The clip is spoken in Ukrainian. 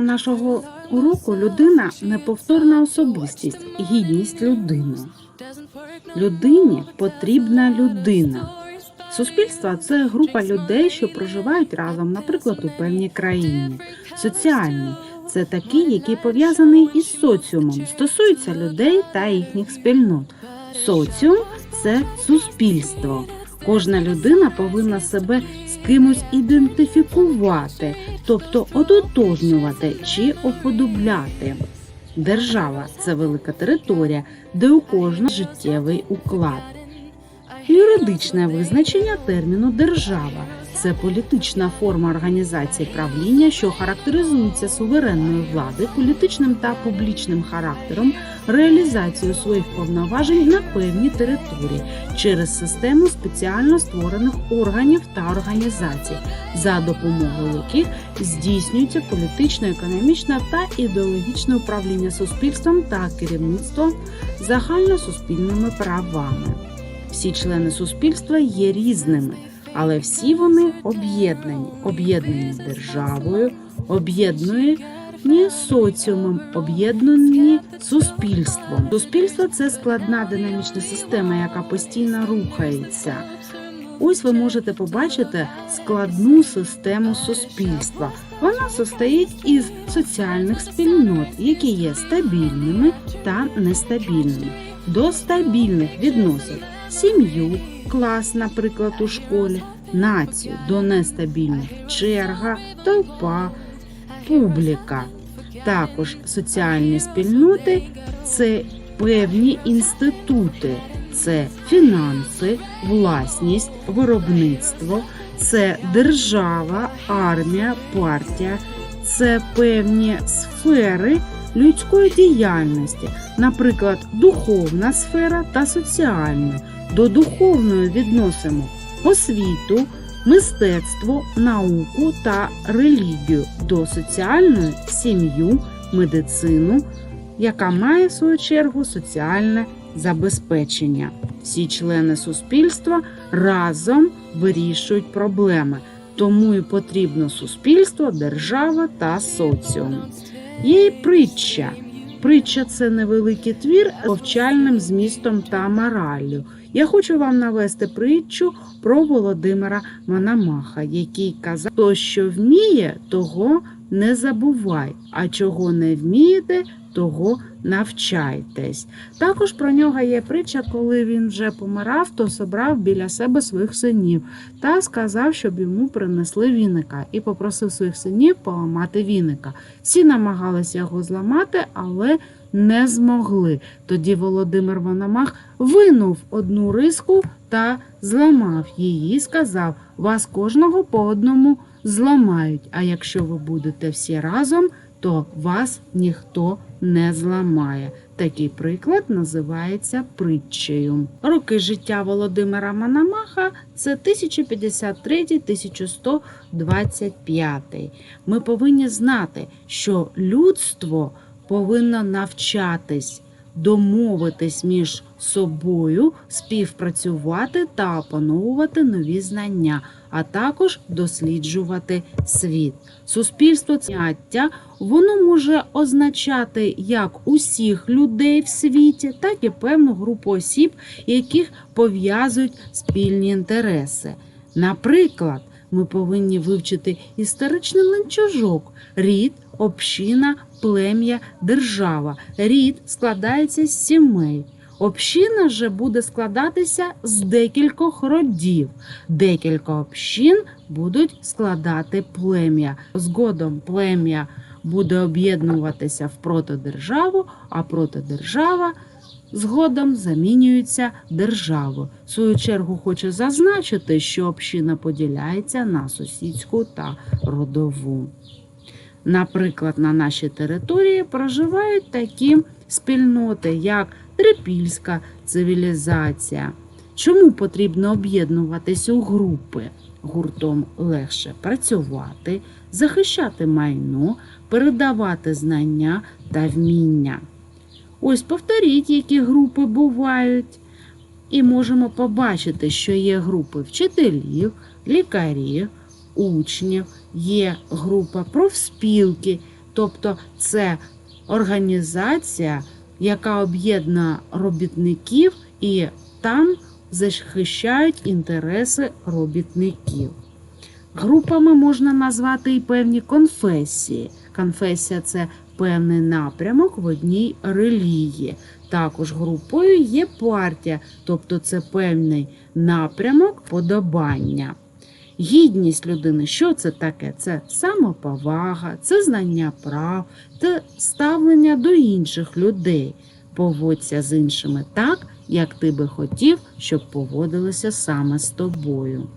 нашого уроку людина неповторна особистість, гідність людини. Людині потрібна людина. Суспільство це група людей, що проживають разом, наприклад, у певній країні. Соціальні це такі, які пов'язані із соціумом, стосуються людей та їхніх спільнот. Соціум це суспільство. Кожна людина повинна себе кимось ідентифікувати, тобто ототожнювати чи оподобляти. Держава це велика територія, де у кожного життєвий уклад. Юридичне визначення терміну держава це політична форма організації правління, що характеризується суверенною владою, політичним та публічним характером, реалізацією своїх повноважень на певній території через систему спеціально створених органів та організацій, за допомогою яких здійснюється політичне, економічне та ідеологічне управління суспільством та керівництво загальносуспільними правами. Всі члени суспільства є різними, але всі вони об'єднані, об'єднані державою, об'єднані соціумом, об'єднані суспільством. Суспільство це складна динамічна система, яка постійно рухається. Ось ви можете побачити складну систему суспільства. Вона состоїть із соціальних спільнот, які є стабільними та нестабільними. До стабільних відносять сім'ю, клас, наприклад, у школі, націю до нестабільних черга, толпа, публіка. Також соціальні спільноти це певні інститути, це фінанси, власність, виробництво, це держава, армія, партія, це певні сфери людської діяльності, наприклад, духовна сфера та соціальна. До духовної відносимо освіту, мистецтво, науку та релігію, до соціальної сім'ю, медицину, яка має в свою чергу соціальне забезпечення. Всі члени суспільства разом вирішують проблеми, тому і потрібно суспільство, держава та соціум. Є і притча. Притча це невеликий твір з повчальним змістом та мораллю. Я хочу вам навести притчу про Володимира Мономаха, який казав, то що вміє, того не забувай, а чого не вмієте, того навчайтесь. Також про нього є притча, коли він вже помирав, то собрав біля себе своїх синів та сказав, щоб йому принесли віника, і попросив своїх синів поламати віника. Всі намагалися його зламати, але не змогли. Тоді Володимир Мономах винув одну риску та зламав її. Сказав: вас кожного по одному зламають. А якщо ви будете всі разом, то вас ніхто не зламає. Такий приклад називається притчею. Роки життя Володимира Мономаха це 1053-1125. Ми повинні знати, що людство повинно навчатись, домовитись між собою, співпрацювати та опановувати нові знання, а також досліджувати світ. Суспільство цяття воно може означати як усіх людей в світі, так і певну групу осіб, яких пов'язують спільні інтереси. Наприклад, ми повинні вивчити історичний ланцюжок, рід, община, плем'я, держава. Рід складається з сімей. Община же буде складатися з декількох родів. Декілька общин будуть складати плем'я. Згодом плем'я буде об'єднуватися в протодержаву, а протодержава згодом замінюється державою. В свою чергу хочу зазначити, що община поділяється на сусідську та родову. Наприклад, на нашій території проживають такі спільноти, як трипільська цивілізація. Чому потрібно об'єднуватися у групи? Гуртом легше працювати, захищати майно, передавати знання та вміння. Ось повторіть, які групи бувають. І можемо побачити, що є групи вчителів, лікарів, учнів, є група профспілки Тобто це організація, яка об'єднує робітників і там захищають інтереси робітників. Групами можна назвати і певні конфесії. Конфесія це певний напрямок в одній релігії. Також групою є партія, тобто це певний напрямок подобання. Гідність людини, що це таке? Це самоповага, це знання прав, це ставлення до інших людей. Поводься з іншими так, як ти би хотів, щоб поводилися саме з тобою.